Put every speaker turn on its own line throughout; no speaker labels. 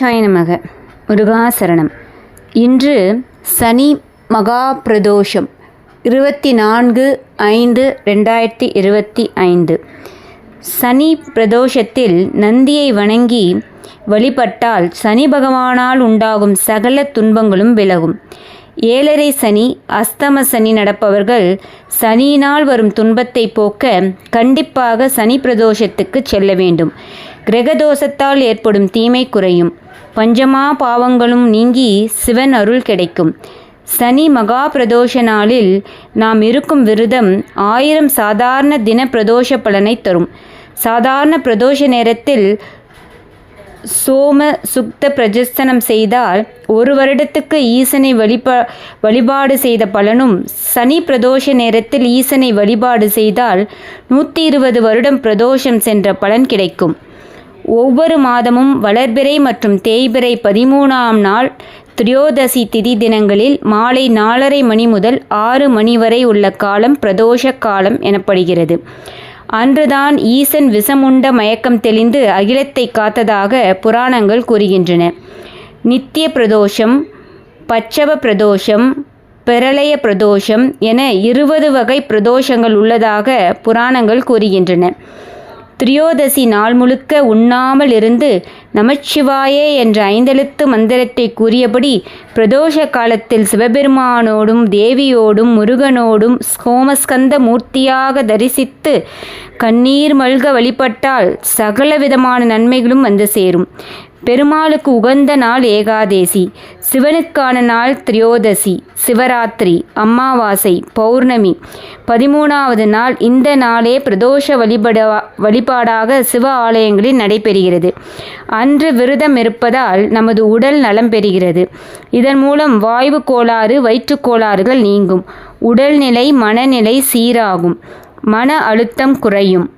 சாயனமாக நமக முருகாசரணம். இன்று சனி மகா பிரதோஷம் இருபத்தி நான்கு ஐந்து ரெண்டாயிரத்தி இருபத்தி ஐந்து. சனி பிரதோஷத்தில் நந்தியை வணங்கி வழிபட்டால் சனி பகவானால் உண்டாகும் சகல துன்பங்களும் விலகும். ஏழரை சனி அஸ்தம சனி நடப்பவர்கள் சனியினால் வரும் துன்பத்தை போக்க கண்டிப்பாக சனி பிரதோஷத்துக்கு செல்ல வேண்டும். கிரகதோஷத்தால் ஏற்படும் தீமை குறையும். பஞ்சமா பாவங்களும் நீங்கி சிவன் அருள் கிடைக்கும். சனி மகா பிரதோஷ நாளில் நாம் இருக்கும் விரதம் ஆயிரம் சாதாரண தின பிரதோஷ பலனை தரும். சாதாரண பிரதோஷ நேரத்தில் சோம சுக்த பிரஜஸ்தனம் செய்தால் ஒரு வருடத்துக்கு ஈசனை வழிபா வழிபாடு செய்த பலனும் சனி பிரதோஷ நேரத்தில் ஈசனை வழிபாடு செய்தால் நூற்றி இருபது வருடம் பிரதோஷம் சென்ற பலன் கிடைக்கும். ஒவ்வொரு மாதமும் வளர்பிறை மற்றும் தேய்பிறை பதிமூணாம் நாள் திரியோதசி திதி தினங்களில் மாலை நாலரை மணி முதல் ஆறு மணி வரை உள்ள காலம் பிரதோஷ காலம் எனப்படுகிறது. அன்றுதான் ஈசன் விஷமுண்ட மயக்கம் தெளிந்து அகிலத்தை காத்ததாக புராணங்கள் கூறுகின்றன. நித்திய பிரதோஷம் பச்சவ பிரதோஷம் பிரளய பிரதோஷம் என இருபது வகை பிரதோஷங்கள் உள்ளதாக புராணங்கள் கூறுகின்றன. திரியோதசி நாள் முழுக்க உண்ணாமல் இருந்து நமச்சிவாயே என்ற ஐந்தெழுத்து மந்திரத்தை கூறியபடி பிரதோஷ காலத்தில் சிவபெருமானோடும் தேவியோடும் முருகனோடும் சோமஸ்கந்த மூர்த்தியாக தரிசித்து கண்ணீர் மல்க வழிபட்டால் சகல விதமான நன்மைகளும் வந்து சேரும். பெருமாளுக்கு உகந்த நாள் ஏகாதேசி. சிவனுக்கான நாள் திரியோதசி சிவராத்திரி அமாவாசை பௌர்ணமி. பதிமூணாவது நாள் இந்த நாளே பிரதோஷ வழிபட வழிபாடாக சிவ ஆலயங்களில் நடைபெறுகிறது. அன்று விரதம் இருப்பதால் நமது உடல் நலம் பெறுகிறது. இதன் மூலம் வாய்வு கோளாறு வயிற்றுக் கோளாறுகள் நீங்கும். உடல்நிலை மனநிலை சீராகும். மன அழுத்தம் குறையும்.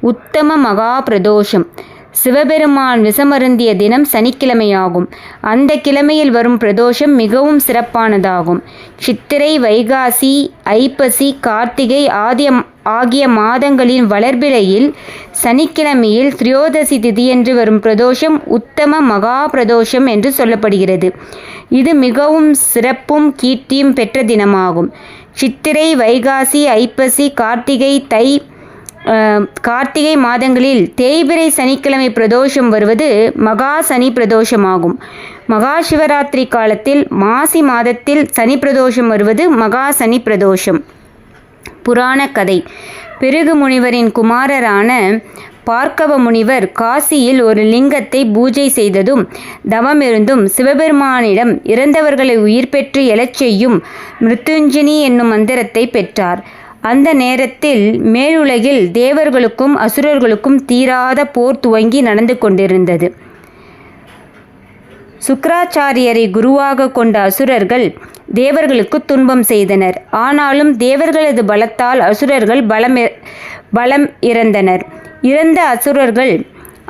உத்தம மகா பிரதோஷம். சிவபெருமான் விஷமருந்திய தினம் சனிக்கிழமையாகும். அந்த கிழமையில் வரும் பிரதோஷம் மிகவும் சிறப்பானதாகும். சித்திரை வைகாசி ஐப்பசி கார்த்திகை ஆதிய ஆகிய மாதங்களின் வளர்பிறையில் சனிக்கிழமையில் திரியோதசி திதியன்று வரும் பிரதோஷம் உத்தம மகா பிரதோஷம் என்று சொல்லப்படுகிறது. இது மிகவும் சிறப்பும் கீர்த்தியும் பெற்ற தினமாகும். சித்திரை வைகாசி ஐப்பசி கார்த்திகை தை கார்த்திகை மாதங்களில் தேய்பிரை சனிக்கிழமை பிரதோஷம் வருவது மகா சனி பிரதோஷமாகும். மகா சிவராத்திரி காலத்தில் மாசி மாதத்தில் சனி பிரதோஷம் வருவது மகா சனி பிரதோஷம். புராண கதை. பிருகு முனிவரின் குமாரரான பார்க்கவ முனிவர் காசியில் ஒரு லிங்கத்தை பூஜை செய்ததும் தவமிருந்தும் சிவபெருமானிடம் இறந்தவர்களை உயிர் பெற்று எழச் செய்யும் மிருத்துஞ்சனி என்னும் மந்திரத்தை பெற்றார். அந்த நேரத்தில் மேலுலகில் தேவர்களுக்கும் அசுரர்களுக்கும் தீராத போர் துவங்கி நடந்து கொண்டிருந்தது. சுக்கராச்சாரியரை குருவாக கொண்ட அசுரர்கள் தேவர்களுக்கு துன்பம் செய்தனர். ஆனாலும் தேவர்களது பலத்தால் அசுரர்கள் பலம் பலம் இறந்தனர். இறந்த அசுரர்கள்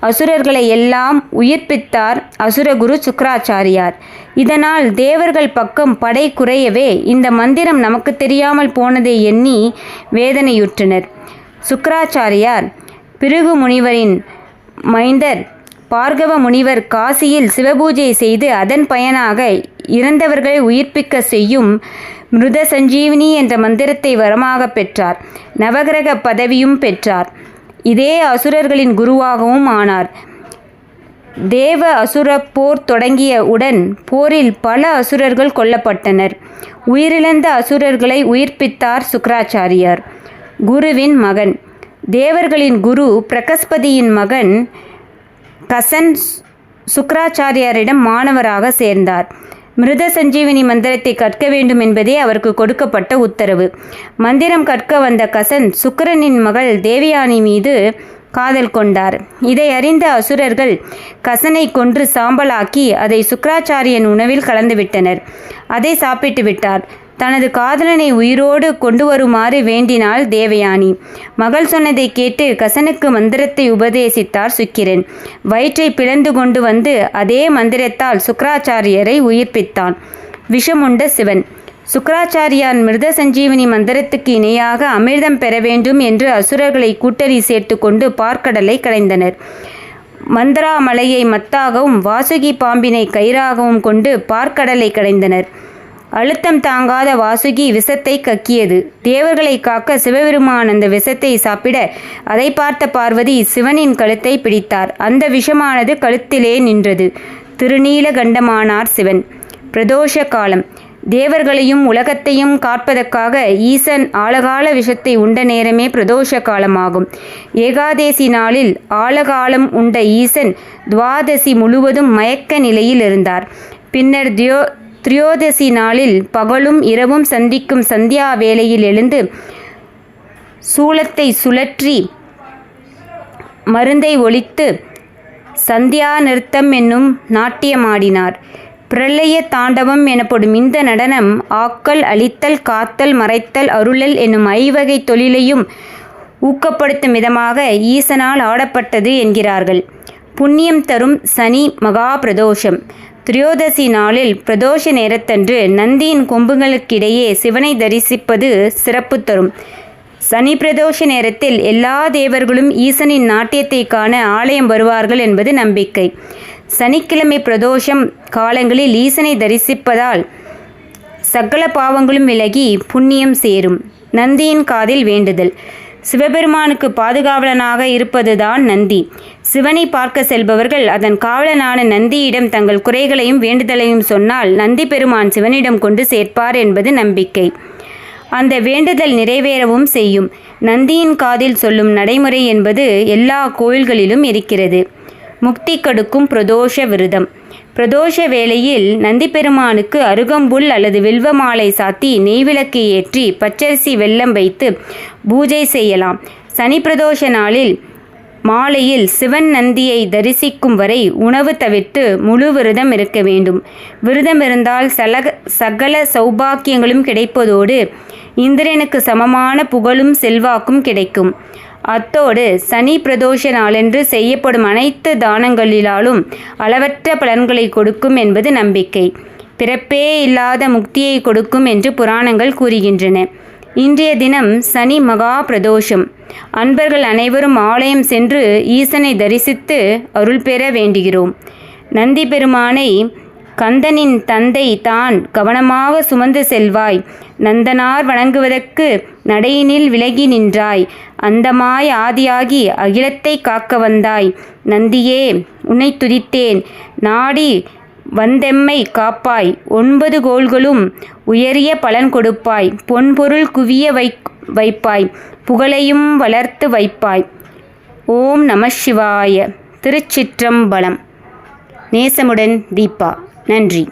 அசுரர்களை எல்லாம் உயிர்ப்பித்தார் அசுரகுரு சுக்கராச்சாரியார். இதனால் தேவர்கள் பக்கம் படை குறையவே இந்த மந்திரம் நமக்கு தெரியாமல் போனதை எண்ணி வேதனையுற்றனர். சுக்கராச்சாரியார் பிருகு முனிவரின் மைந்தர் பார்கவ முனிவர் காசியில் சிவபூஜை செய்து அதன் பயனாக இறந்தவர்களை உயிர்ப்பிக்க செய்யும் மிருத சஞ்சீவினி என்ற மந்திரத்தை வரமாக பெற்றார். நவகிரக பதவியும் பெற்றார். இதே அசுரர்களின் குருவாகவும் ஆனார். தேவ அசுர போர் தொடங்கிய உடன் போரில் பல அசுரர்கள் கொல்லப்பட்டனர். உயிரிழந்த அசுரர்களை உயிர்ப்பித்தார் சுக்கராச்சாரியார். குருவின் மகன். தேவர்களின் குரு பிரகஸ்பதியின் மகன் கசன் சுக்கராச்சாரியாரிடம் மாணவராக சேர்ந்தார். மிருத சஞ்சீவினி மந்திரத்தை கற்க வேண்டும் என்பதே அவருக்கு கொடுக்கப்பட்ட உத்தரவு. மந்திரம் கற்க வந்த கசன் சுக்கரனின் மகள் தேவயானி மீது காதல் கொண்டார். இதை அறிந்த அசுரர்கள் கசனை கொன்று சாம்பலாக்கி அதை சுக்கராச்சாரியன் உணவில் கலந்துவிட்டனர் அதை சாப்பிட்டு விட்டார். தனது காதலனை உயிரோடு கொண்டு வருமாறு வேண்டினாள் தேவயானி. மகள் சொன்னதை கேட்டு கசனுக்கு மந்திரத்தை உபதேசித்தார் சுக்கிரன். வயிற்றை பிளந்து கொண்டு வந்து அதே மந்திரத்தால் சுக்கராச்சாரியரை உயிர்ப்பித்தான். விஷமுண்ட சிவன். சுக்கராச்சாரியான் மிருத சஞ்சீவினி மந்திரத்துக்கு இணையாக அமிர்தம் பெற வேண்டும் என்று அசுரர்களை கூட்டணி சேர்த்து கொண்டு பார்க்கடலை கடைந்தனர் மந்திராமலையை மத்தாகவும் வாசுகி பாம்பினை கயிறாகவும் கொண்டு பார்க்கடலை கடைந்தனர் அழுத்தம் தாங்காத வாசுகி விஷத்தை கக்கியது. தேவர்களை காக்க சிவபெருமான் அந்த விஷத்தை சாப்பிட அதை பார்த்த பார்வதி சிவனின் கழுத்தை பிடித்தார். அந்த விஷமானது கழுத்திலே நின்றது. திருநீலகண்டமானார் சிவன். பிரதோஷ காலம் தேவர்களையும் உலகத்தையும் காப்பதற்காக ஈசன் ஆழகால விஷத்தை உண்ட நேரமே பிரதோஷ காலமாகும். ஏகாதேசி நாளில் ஆழகாலம் உண்ட ஈசன் துவாதசி முழுவதும் மயக்க நிலையில் இருந்தார். பின்னர் தியோ திரியோதசி நாளில் பகலும் இரவும் சந்திக்கும் சந்தியா வேளையில் எழுந்து சூளத்தை சுழற்றி மருந்தை ஒழித்து சந்தியா நிறுத்தம் என்னும் நாட்டியமாடினார். பிரளய தாண்டவம் எனப்படும் இந்த நடனம் ஆக்கல் அழித்தல் காத்தல் மறைத்தல் அருளல் என்னும் ஐவகை தொழிலையும் ஊக்கப்படுத்தும் விதமாக ஈசனால் ஆடப்பட்டது என்கிறார்கள். புண்ணியம் தரும் சனி மகா பிரதோஷம் திரியோதசி நாளில் பிரதோஷ நேரத்தன்று நந்தியின் கொம்புகளுக்கிடையே சிவனை தரிசிப்பது சிறப்பு தரும். சனி பிரதோஷ நேரத்தில் எல்லா தேவர்களும் ஈசனின் நாட்டியத்தை காண ஆலயம் வருவார்கள் என்பது நம்பிக்கை. சனிக்கிழமை பிரதோஷம் காலங்களில் ஈசனை தரிசிப்பதால் சகல பாவங்களும் விலகி புண்ணியம் சேரும். நந்தியின் காதில் வேண்டுதல். சிவபெருமானுக்கு பாதுகாவலனாக இருப்பதுதான் நந்தி. சிவனை பார்க்க செல்பவர்கள் அதன் காவலனான நந்தியிடம் தங்கள் குறைகளையும் வேண்டுதலையும் சொன்னால் நந்தி பெருமான் சிவனிடம் கொண்டு சேர்ப்பார் என்பது நம்பிக்கை. அந்த வேண்டுதல் நிறைவேறவும் செய்யும். நந்தியின் காதில் சொல்லும் நடைமுறை என்பது எல்லா கோயில்களிலும் இருக்கிறது. முக்தி கடுக்கும் பிரதோஷ விரதம். பிரதோஷ வேளையில் நந்தி பெருமானுக்கு அருகம்புல் அல்லது வில்வ மாலை சாத்தி நெய்விளக்கு ஏற்றி பச்சரிசி வெல்லம் வைத்து பூஜை செய்யலாம். சனி பிரதோஷ நாளில் மாலையில் சிவன் நந்தியை தரிசிக்கும் வரை உணவு தவிர்த்து முழு விரதம் இருக்க வேண்டும். விரதம் இருந்தால் சலக சகல சௌபாக்கியங்களும் கிடைப்பதோடு இந்திரனுக்கு சமமான புகழும் செல்வாக்கும் கிடைக்கும். அத்தோடு சனி பிரதோஷ நாளன்று செய்யப்படும் அனைத்து தானங்களிலாலும் அளவற்ற பலன்களை கொடுக்கும் என்பது நம்பிக்கை. பிறப்பே இல்லாத முக்தியை கொடுக்கும் என்று புராணங்கள் கூறுகின்றன. இன்றைய தினம் சனி மகா பிரதோஷம். அன்பர்கள் அனைவரும் ஆலயம் சென்று ஈசனை தரிசித்து அருள் பெற வேண்டுகிறோம். நந்தி பெருமானை கந்தனின் தந்தை தான் கவனமாக சுமந்து செல்வாய். நந்தனார் வணங்குவதற்கு நடையினில் விலகி நின்றாய். அந்தமாய் ஆதியாகி அகிலத்தை காக்க வந்தாய். நந்தியே உன்னை துதித்தேன். நாடி வந்தெம்மை காப்பாய். ஒன்பது கோள்களும் உயரிய பலன் கொடுப்பாய். பொன்பொருள் குவிய வை வைப்பாய். புகழையும் வளர்த்து வைப்பாய். ஓம் நம சிவாய. திருச்சிற்றம்பலம். நேசமுடன் தீபா. நன்றி.